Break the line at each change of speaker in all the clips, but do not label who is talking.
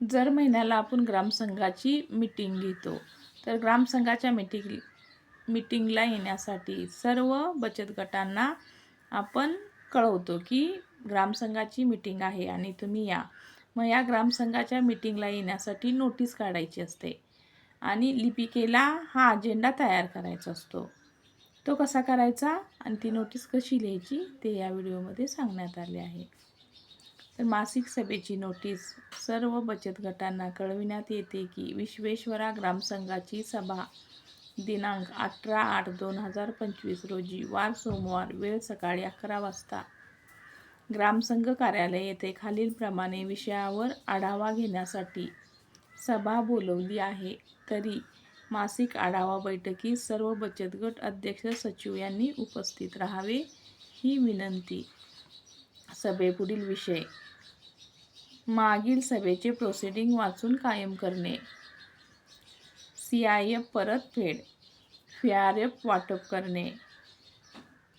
जर महिन्याला आपण ग्रामसंघाची मीटिंग घेतो तर ग्रामसंघाच्या मिटिंग मिटिंगला येण्यासाठी सर्व बचत गटांना आपण कळवतो की ग्रामसंघाची मीटिंग आहे आणि तुम्ही या. मग या ग्रामसंघाच्या मिटिंगला येण्यासाठी नोटीस काढायची असते आणि लिपिकेला हा अजेंडा तयार करायचा असतो. तो कसा करायचा आणि ती नोटीस कशी लिहायची ते या व्हिडिओमध्ये सांगण्यात आले आहे. तर मासिक सभेची नोटीस सर्व बचत गटांना कळविण्यात येते की विश्वेश्वरा ग्रामसंघाची सभा दिनांक अठरा आठ दोन हजार पंचवीस रोजी वार सोमवार वेळ सकाळी अकरा वाजता. ग्रामसंघ कार्यालय येथे खालीलप्रमाणे विषयावर आढावा घेण्यासाठी सभा बोलवली आहे. तरी मासिक आढावा बैठकीत सर्व बचत गट अध्यक्ष सचिव यांनी उपस्थित राहावे ही विनंती सभेपुढील विषय. मागील सभेचे प्रोसिडिंग वाचून कायम करणे. सी आय एफ परतफेड फी आर एफ वाटप करणे.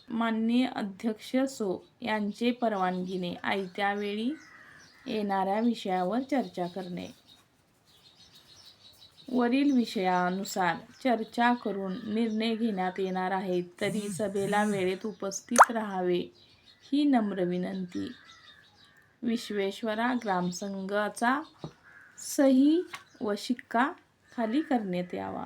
माननीय अध्यक्ष सो यांचे परवानगीने आयत्या वेळी येणाऱ्या विषयावर चर्चा करणे. वरील विषयानुसार चर्चा करून निर्णय घेण्यात येणार आहे तरी सभेला वेळेत उपस्थित राहावे. ही नम्र विनंती. विश्वेश्वरा ग्रामसंघाचा सही व शिक्का खाली करण्यात यावा.